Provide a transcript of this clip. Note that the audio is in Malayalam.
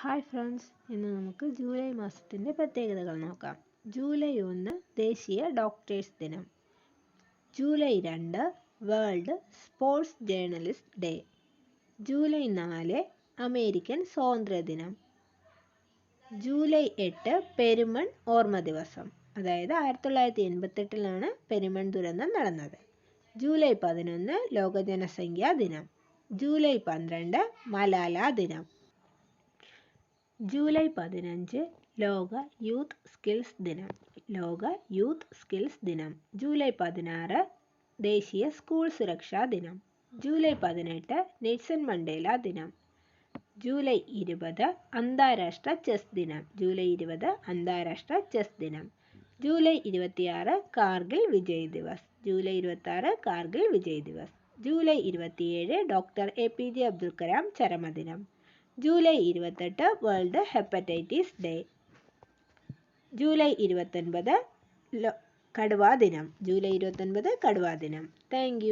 ഹായ് ഫ്രണ്ട്സ് ഇന്ന് നമുക്ക് ജൂലൈ മാസത്തിന്റെ പ്രത്യേകതകൾ നോക്കാം. ജൂലൈ ഒന്ന് ദേശീയ ഡോക്ടേഴ്സ് ദിനം. ജൂലൈ രണ്ട് world sports journalist day July നാല് അമേരിക്കൻ സ്വാതന്ത്ര്യ ദിനം. ജൂലൈ എട്ട് പെരുമൺ ഓർമ്മ ദിവസം. അതായത് ആയിരത്തി തൊള്ളായിരത്തി എൺപത്തെട്ടിലാണ് പെരുമൺ ദുരന്തം നടന്നത്. ജൂലൈ പതിനൊന്ന് ലോക ജനസംഖ്യാ ദിനം. ജൂലൈ പന്ത്രണ്ട് മലാല ദിനം. ജൂലൈ പതിനഞ്ച് ലോക യൂത്ത് സ്കിൽസ് ദിനം. ലോക യൂത്ത് സ്കിൽസ് ദിനം. ജൂലൈ പതിനാറ് ദേശീയ സ്കൂൾ സുരക്ഷാ ദിനം. ജൂലൈ പതിനെട്ട് നെൽസൺ മണ്ടേല ദിനം. ജൂലൈ ഇരുപത് അന്താരാഷ്ട്ര ചെസ് ദിനം. ജൂലൈ ഇരുപത് അന്താരാഷ്ട്ര ചെസ് ദിനം. ജൂലൈ ഇരുപത്തിയാറ് കാർഗിൽ വിജയ് ദിവസ്. ജൂലൈ ഇരുപത്തി കാർഗിൽ വിജയ് ദിവസ്. ജൂലൈ ഇരുപത്തിയേഴ് doctor A P J Abdul Kalam ചരമദിനം. July ഇരുപത്തെട്ട് വേൾഡ് ഹെപ്പറ്റൈറ്റിസ് ഡേ. ജൂലൈ ഇരുപത്തൊൻപത് കടുവാ ദിനം. ജൂലൈ ഇരുപത്തൊൻപത് കടുവാ ദിനം. താങ്ക്